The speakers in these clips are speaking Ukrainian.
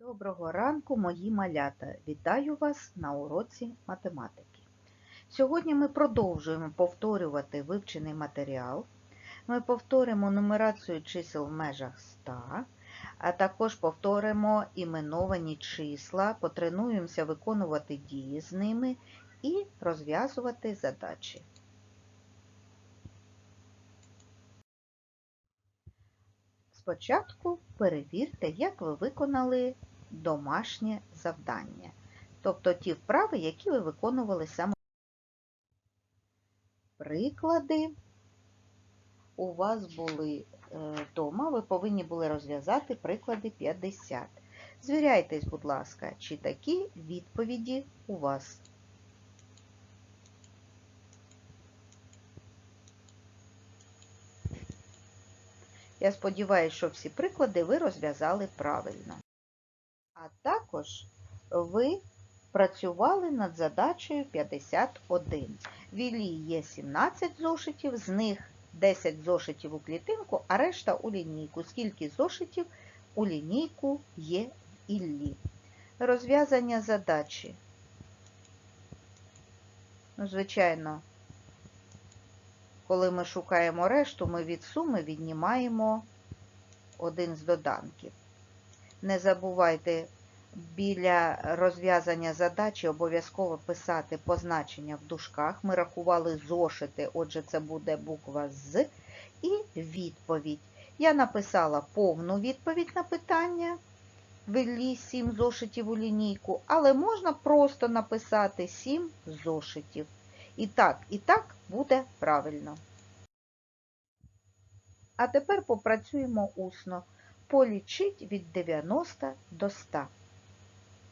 Доброго ранку, мої малята! Вітаю вас на уроці математики. Сьогодні ми продовжуємо повторювати вивчений матеріал. Ми повторимо нумерацію чисел в межах 100, а також повторимо іменовані числа, потренуємося виконувати дії з ними і розв'язувати задачі. Спочатку перевірте, як ви виконали домашнє завдання, тобто ті вправи, які ви виконували саме. Приклади у вас були вдома, ви повинні були розв'язати приклади 50. Звіряйтесь, будь ласка, чи такі відповіді у вас. Я сподіваюся, що всі приклади ви розв'язали правильно. А також ви працювали над задачею 51. В Іллі є 17 зошитів, з них 10 зошитів у клітинку, а решта у лінійку. Скільки зошитів у лінійку є в Іллі? Розв'язання задачі. Ну, Звичайно, коли ми шукаємо решту, ми від суми віднімаємо один з доданків. Не забувайте біля розв'язання задачі обов'язково писати позначення в дужках. Ми рахували зошити, отже, це буде буква З і відповідь. Я написала повну відповідь на питання, ввели 7 зошитів у лінійку, але можна просто написати 7 зошитів. І так, і так буде правильно. А тепер попрацюємо усно. Полічіть від 90 до 100.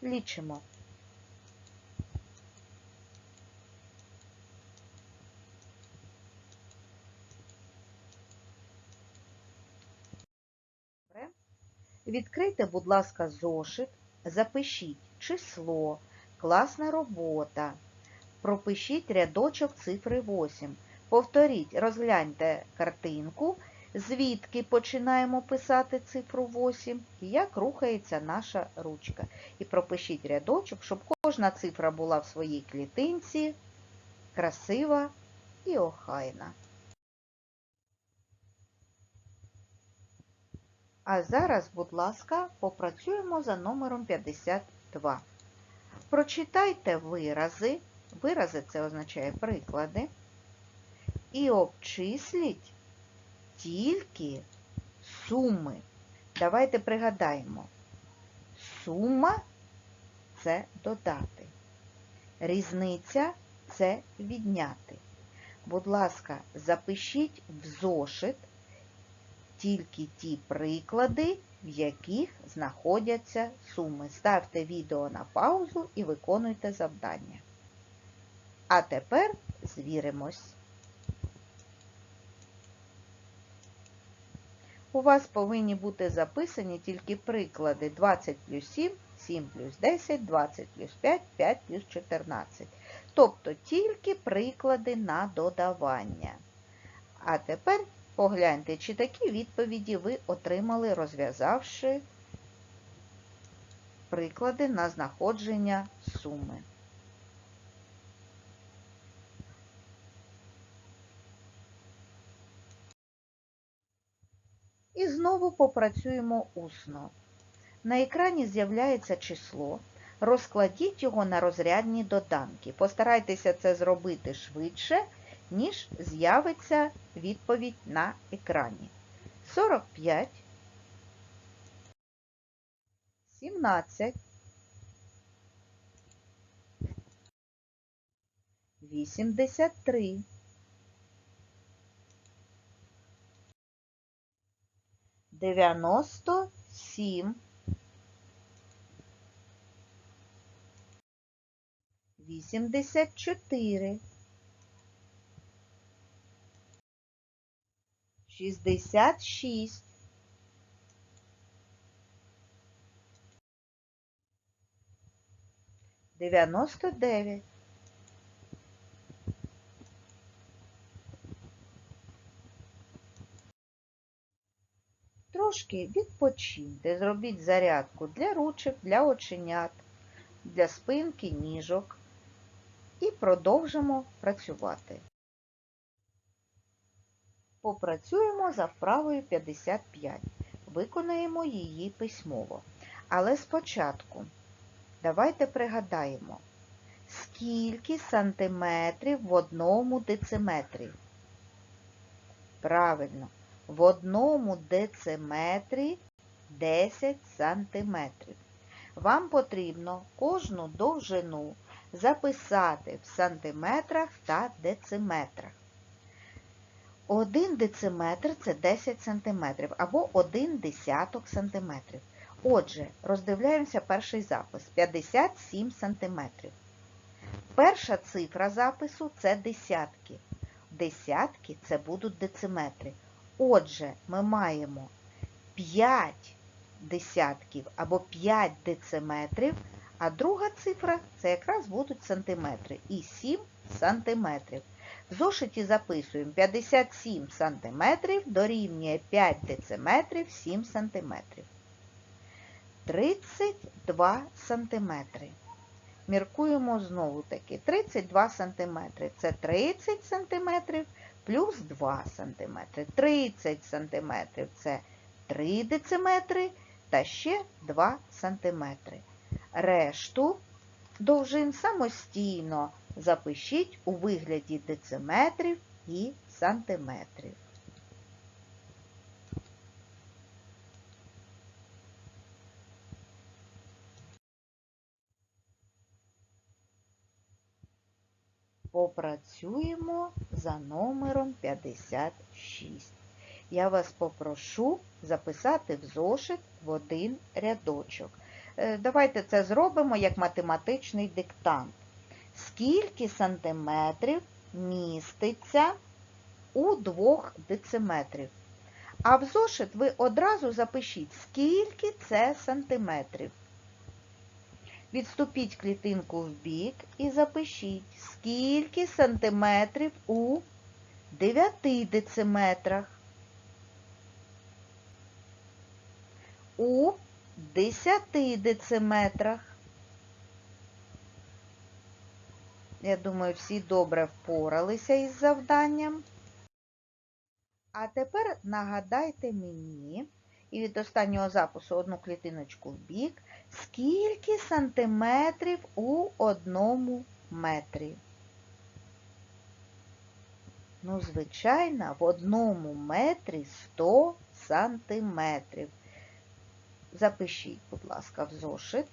Лічимо. Відкрийте, будь ласка, зошит, запишіть число, класна робота. Пропишіть рядочок цифри 8. Повторіть, розгляньте картинку, звідки починаємо писати цифру 8 і як рухається наша ручка. І пропишіть рядочок, щоб кожна цифра була в своїй клітинці, красива і охайна. А зараз, будь ласка, попрацюємо за номером 52. Прочитайте вирази. Вирази це означає приклади. І обчисліть тільки суми. Давайте пригадаємо. Сума це додати. Різниця це відняти. Будь ласка, запишіть в зошит тільки ті приклади, в яких знаходяться суми. Ставте відео на паузу і виконуйте завдання. А тепер звіримось. У вас повинні бути записані тільки приклади 20 плюс 7, 7 плюс 10, 20 плюс 5, 5 плюс 14. Тобто тільки приклади на додавання. А тепер погляньте, чи такі відповіді ви отримали, розв'язавши приклади на знаходження суми. І знову попрацюємо усно. На екрані з'являється число. Розкладіть його на розрядні доданки. Постарайтеся це зробити швидше, ніж з'явиться відповідь на екрані. 45, 17, 83, дев'яносто сім, вісімдесят чотири, шістдесят шість, дев'яносто дев'ять, трішки відпочиньте, зробіть зарядку для ручок, для оченят, для спинки, ніжок і продовжимо працювати. Попрацюємо за вправою 55. Виконаємо її письмово. Але спочатку давайте пригадаємо, скільки сантиметрів в одному дециметрі. Правильно, в одному дециметрі 10 сантиметрів. Вам потрібно кожну довжину записати в сантиметрах та дециметрах. Один дециметр це 10 сантиметрів або 1 десяток сантиметрів. Отже, роздивляємося перший запис 57 сантиметрів. Перша цифра запису це десятки. Десятки це будуть дециметри. Отже, ми маємо 5 десятків або 5 дециметрів, а друга цифра це якраз будуть сантиметри. І 7 сантиметрів. В зошиті записуємо 57 сантиметрів дорівнює 5 дециметрів 7 сантиметрів. 32 сантиметри. Міркуємо знову таки. 32 сантиметри. Це 30 сантиметрів плюс 2 сантиметри. 30 сантиметрів це 3 дециметри та ще 2 сантиметри. Решту довжин самостійно запишіть у вигляді дециметрів і сантиметрів. Попрацюємо за номером 56. Я вас попрошу записати в зошит в один рядочок. Е, Давайте це зробимо як математичний диктант. Скільки сантиметрів міститься у двох дециметрів? А в зошит ви одразу запишіть, скільки це сантиметрів. Відступіть клітинку в бік і запишіть, скільки сантиметрів у 9 дециметрах. У 10 дециметрах. Я думаю, всі добре впоралися із завданням. А тепер нагадайте мені, і від останнього запису одну клітиночку в бік, скільки сантиметрів у одному метрі. Ну, звичайно, в одному метрі 100 сантиметрів. Запишіть, будь ласка, в зошит.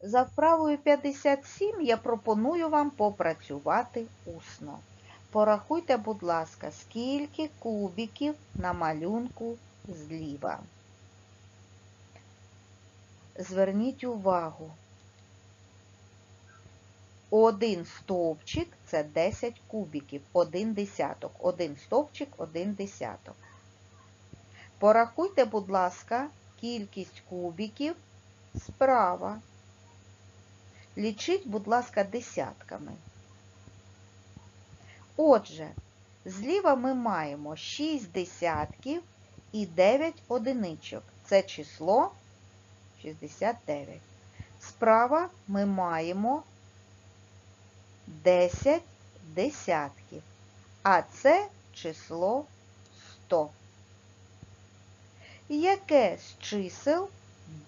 За вправою 57 я пропоную вам попрацювати усно. Порахуйте, будь ласка, скільки кубиків на малюнку зліва. Зверніть увагу. Один стовпчик це 10 кубиків, один десяток. Один стовпчик, один десяток. Порахуйте, будь ласка, кількість кубиків справа. Лічіть, будь ласка, десятками. Отже, зліва ми маємо 6 десятків і 9 одиничок. Це число 69. Справа ми маємо 10 десятків, а це число 100. Яке з чисел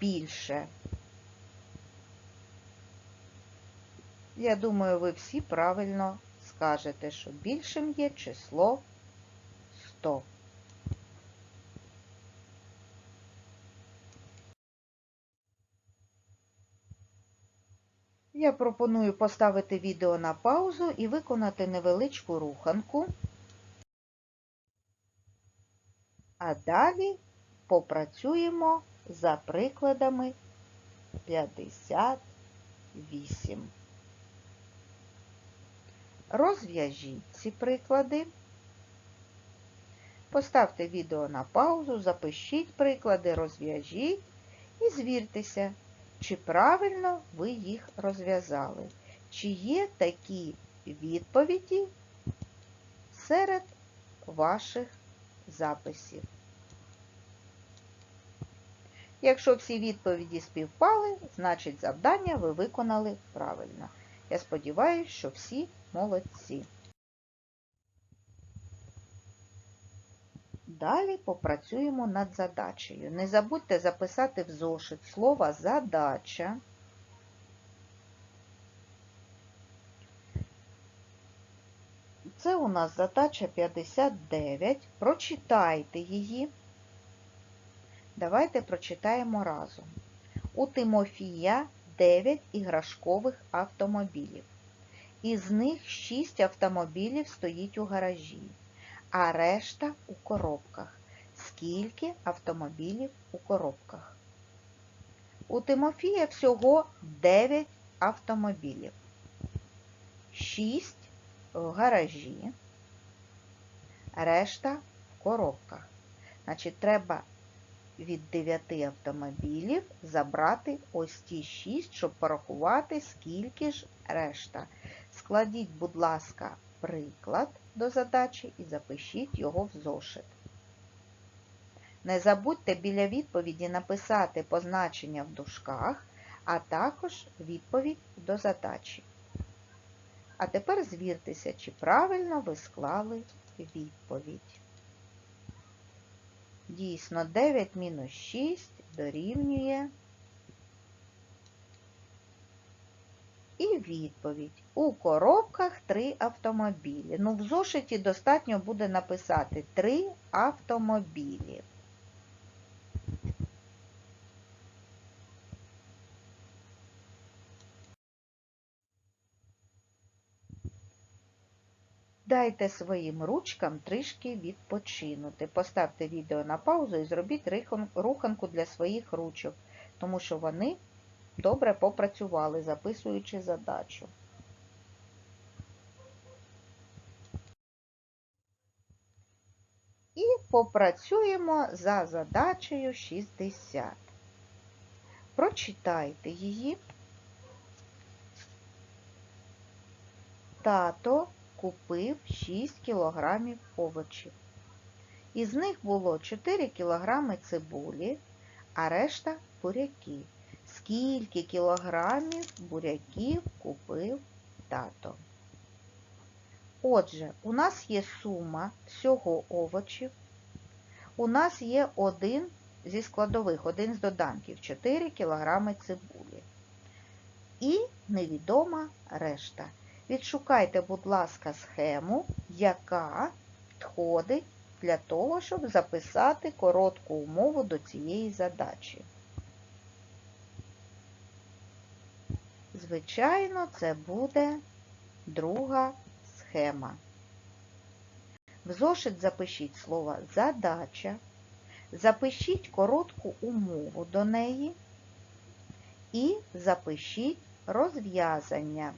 більше? Я думаю, ви всі правильно скажете, що більшим є число 100. Я пропоную поставити відео на паузу і виконати невеличку руханку. А далі попрацюємо за прикладами 58. Розв'яжіть ці приклади. Поставте відео на паузу, запишіть приклади, розв'яжіть і звіртеся, чи правильно ви їх розв'язали. Чи є такі відповіді серед ваших записів. Якщо всі відповіді співпали, значить завдання ви виконали правильно. Я сподіваюся, що всі молодці. Далі попрацюємо над задачею. Не забудьте записати в зошит слово задача. Це у нас задача 59. Прочитайте її. Давайте прочитаємо разом. У Тимофія 9 іграшкових автомобілів. Із них 6 автомобілів стоїть у гаражі, а решта у коробках. Скільки автомобілів у коробках? У Тимофія всього 9 автомобілів. 6 в гаражі, решта в коробках. Значить, треба від 9 автомобілів забрати ось ті 6, щоб порахувати, скільки ж решта. Складіть, будь ласка, приклад до задачі і запишіть його в зошит. Не забудьте біля відповіді написати позначення в дужках, а також відповідь до задачі. А тепер звіртеся, чи правильно ви склали відповідь. Дійсно, 9 мінус 6 дорівнює. І відповідь. У коробках 3 автомобілі. Ну, в зошиті достатньо буде написати 3 автомобілі. Дайте своїм ручкам трішки відпочинути. Поставте відео на паузу і зробіть руханку для своїх ручок, тому що вони добре попрацювали, записуючи задачу. І попрацюємо за задачею 60. Прочитайте її. Тато купив 6 кілограмів овочів. Із них було 4 кілограми цибулі, а решта буряки. Скільки кілограмів буряків купив тато? Отже, у нас є сума всього овочів. У нас є один зі складових, один з доданків 4 кілограми цибулі. І невідома решта. Відшукайте, будь ласка, схему, яка підходить для того, щоб записати коротку умову до цієї задачі. Звичайно, це буде друга схема. В зошит запишіть слово задача, запишіть коротку умову до неї і запишіть розв'язання.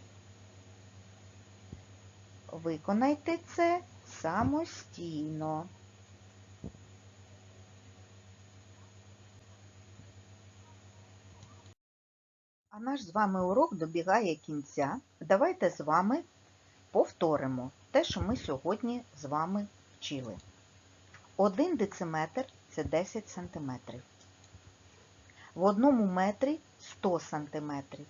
Виконайте це самостійно. А наш з вами урок добігає кінця. Давайте з вами повторимо те, що ми сьогодні з вами вчили. Один дециметр це 10 сантиметрів. В одному метрі 100 сантиметрів.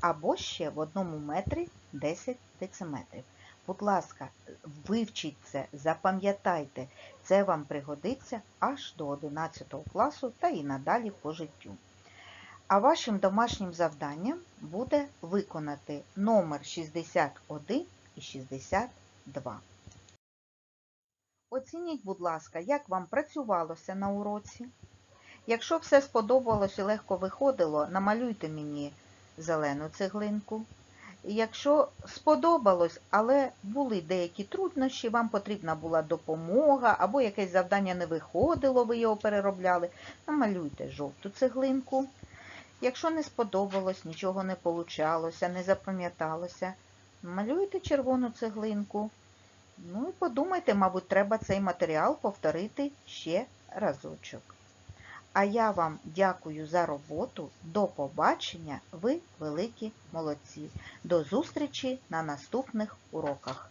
Або ще в одному метрі 10 дециметрів. Будь ласка, вивчіть це, запам'ятайте, це вам пригодиться аж до 11 класу та і надалі по життю. А вашим домашнім завданням буде виконати номер 61 і 62. Оцініть, будь ласка, як вам працювалося на уроці. Якщо все сподобалось і легко виходило, намалюйте мені зелену цеглинку. Якщо сподобалось, але були деякі труднощі, вам потрібна була допомога, або якесь завдання не виходило, ви його переробляли, намалюйте жовту цеглинку. Якщо не сподобалось, нічого не получалося, не запам'яталося, малюйте червону цеглинку. Ну і подумайте, мабуть, треба цей матеріал повторити ще разочок. А я вам дякую за роботу. До побачення. Ви великі молодці. До зустрічі на наступних уроках.